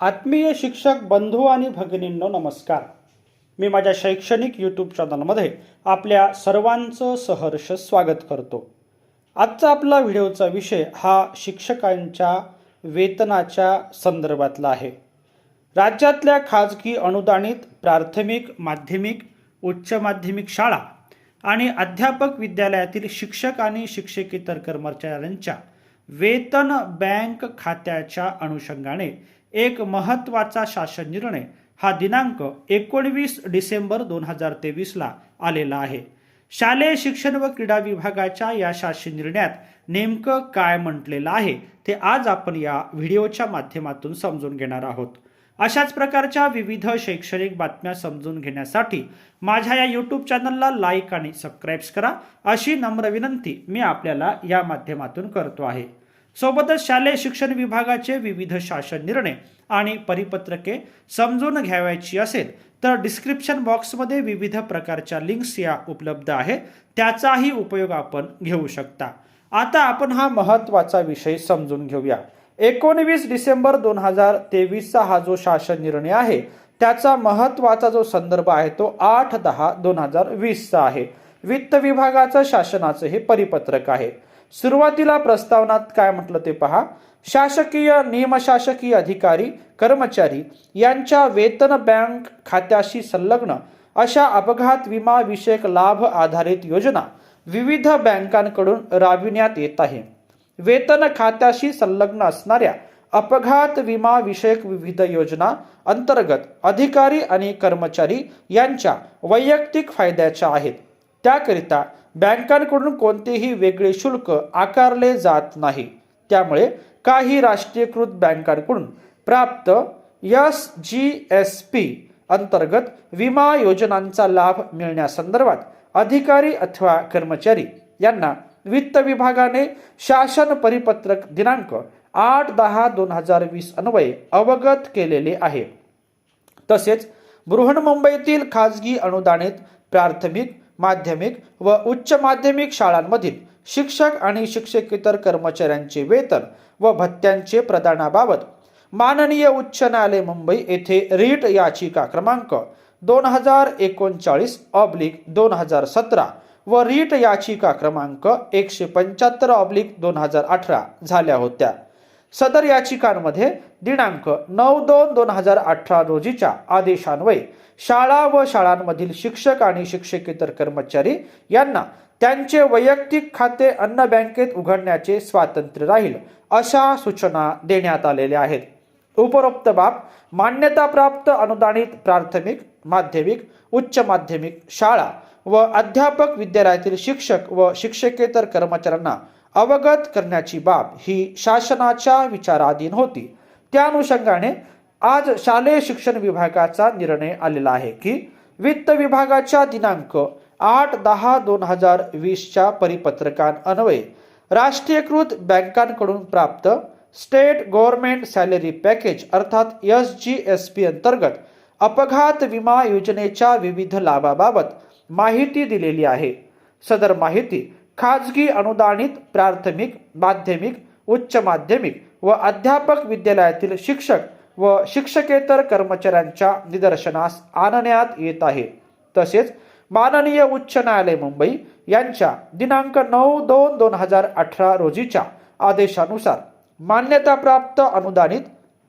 आत्मीय शिक्षक बंधू आणि भगिनींनो नमस्कार. मी माझ्या शैक्षणिक यूट्यूब चॅनलमध्ये आपल्या सर्वांचं सहर्ष स्वागत करतो. आजचा आपला व्हिडिओचा विषय हा शिक्षकांच्या वेतनाच्या संदर्भातला आहे. राज्यातल्या खाजगी अनुदानित प्राथमिक माध्यमिक उच्च माध्यमिक शाळा आणि अध्यापक विद्यालयातील शिक्षक आणि शिक्षकेतर कर्मचाऱ्यांच्या वेतन बँक खात्याच्या अनुषंगाने एक महत्त्वाचा शासन निर्णय हा दिनांक एकोणवीस डिसेंबर दोन हजार तेवीसला आलेला आहे. शालेय शिक्षण व क्रीडा विभागाच्या या शासन निर्णयात नेमकं काय म्हटलेलं आहे ते आज आपण या व्हिडिओच्या माध्यमातून समजून घेणार आहोत. अशाच प्रकारच्या विविध शैक्षणिक बातम्या समजून घेण्यासाठी माझ्या या यूट्यूब चॅनलला लाईक आणि सबस्क्राईब्स करा अशी नम्र विनंती मी आपल्याला या माध्यमातून करतो आहे. सोबतच शालेय शिक्षण विभागाचे विविध शासन निर्णय आणि परिपत्रके समजून घ्यावायची असेल तर डिस्क्रिप्शन बॉक्समध्ये विविध प्रकारच्या लिंक्स या उपलब्ध आहे त्याचाही उपयोग आपण घेऊ शकता. आता आपण हा महत्त्वाचा विषय समजून घेऊया. एकोणवीस डिसेंबर दोन हजार तेवीसचा हा जो शासन निर्णय आहे त्याचा महत्त्वाचा जो संदर्भ आहे तो आठ दहा दोन हजार वीसचा आहे. वित्त विभागाचं शासनाचं हे परिपत्रक आहे. सुरुवातीला प्रस्तावनात काय म्हटलं ते पहा. शासकीय नियमशासकीय अधिकारी कर्मचारी यांच्या वेतन बँक खात्याशी संलग्न अशा अपघात विमा विषयक लाभ आधारित योजना विविध बँकांकडून राबविण्यात येत आहे. वेतन खात्याशी संलग्न असणाऱ्या अपघात विमा विषयक विविध योजना अंतर्गत अधिकारी आणि कर्मचारी यांच्या वैयक्तिक फायद्याच्या आहेत. त्याकरिता बँकांकडून कोणतेही वेगळे शुल्क आकारले जात नाही. त्यामुळे काही राष्ट्रीयकृत बँकांकडून प्राप्त एस जी एस पी अंतर्गत विमा योजनांचा लाभ मिळण्यासंदर्भात अधिकारी अथवा कर्मचारी यांना वित्त विभागाने शासन परिपत्रक दिनांक आठ दहा दोन हजार वीस अन्वये अवगत केलेले आहे. तसेच बृहन्मुंबईतील खाजगी अनुदानित प्राथमिक माध्यमिक व उच्च माध्यमिक शाळांमधील शिक्षक आणि शिक्षकेतर कर्मचाऱ्यांचे वेतन व भत्त्यांचे प्रदानाबाबत माननीय उच्च न्यायालय मुंबई येथे रीट याचिका क्रमांक दोन हजार एकोणचाळीस ऑब्लिक दोन हजार सतरा व रीट याचिका क्रमांक एकशे पंच्याहत्तर ऑब्लिक दोन हजार अठरा झाल्या होत्या. सदर याचिकांमध्ये दिनांक नऊ दोन दोन हजार अठरा रोजीच्या आदेशान्वये शाळा व शाळांमधील शिक्षक आणि शिक्षकेतर कर्मचारी यांना त्यांचे वैयक्तिक खाते अन्न बँकेत उघडण्याचे स्वातंत्र्य राहील अशा सूचना देण्यात आलेल्या आहेत. उपरोक्त बाब मान्यताप्राप्त अनुदानित प्राथमिक माध्यमिक उच्च माध्यमिक शाळा व अध्यापक विद्यालयातील शिक्षक व शिक्षकेतर कर्मचाऱ्यांना अवगत करण्याची बाब ही शासनाच्या विचाराधीन होती. त्या अनुषंगाने आज शालेय शिक्षण विभागाचा निर्णय आलेला आहे की वित्त विभागाच्या दिनांक आठ दहा दोन हजार वीसच्या परिपत्रकान्वये राष्ट्रीयकृत बँकांकडून प्राप्त स्टेट गव्हर्नमेंट सॅलरी पॅकेज अर्थात एस जी एस पी अंतर्गत अपघात विमा योजनेच्या विविध लाभाबाबत माहिती दिलेली आहे. सदर माहिती खाजगी अनुदानित प्राथमिक माध्यमिक उच्च माध्यमिक व अध्यापक विद्यालयातील शिक्षक व शिक्षकेतर कर्मचाऱ्यांच्या निदर्शनास आणण्यात येत आहे. तसेच माननीय उच्च न्यायालय मुंबई यांच्या दिनांक नऊ दोन दोन हजार अठरा रोजीच्या आदेशानुसार मान्यताप्राप्त अनुदानित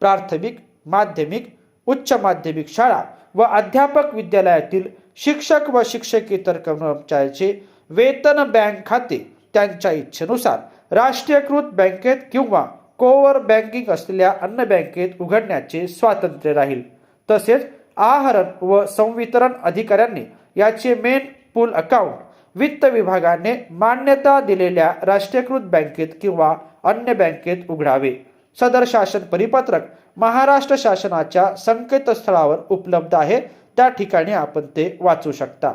प्राथमिक माध्यमिक उच्च माध्यमिक शाळा व अध्यापक विद्यालयातील शिक्षक व शिक्षकेतर कर्मचाऱ्याचे वेतन बँक खाते त्यांच्या इच्छेनुसार राष्ट्रीयकृत बँकेत किंवा कोवर बँकिंग असलेल्या अन्न बँकेत उघडण्याचे स्वातंत्र्य राहील. तसेच आहरण व संवितरण अधिकाऱ्यांनी याचे मेन पूल अकाउंट वित्त विभागाने मान्यता दिलेल्या राष्ट्रीयकृत बँकेत किंवा अन्य बँकेत उघडावे. सदर शासन परिपत्रक महाराष्ट्र शासनाच्या संकेतस्थळावर उपलब्ध आहे. त्या ठिकाणी आपण ते वाचू शकता.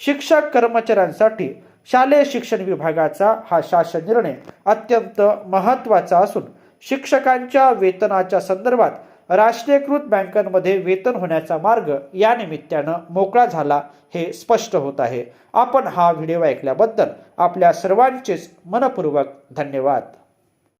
शिक्षक कर्मचाऱ्यांसाठी शालेय शिक्षण विभागाचा हा शासन निर्णय अत्यंत महत्त्वाचा असून शिक्षकांच्या वेतनाच्या संदर्भात राष्ट्रीयकृत बँकांमध्ये वेतन होण्याचा मार्ग या निमित्तानं मोकळा झाला हे स्पष्ट होत आहे. आपण हा व्हिडिओ ऐकल्याबद्दल आपल्या सर्वांचेच मनपूर्वक धन्यवाद.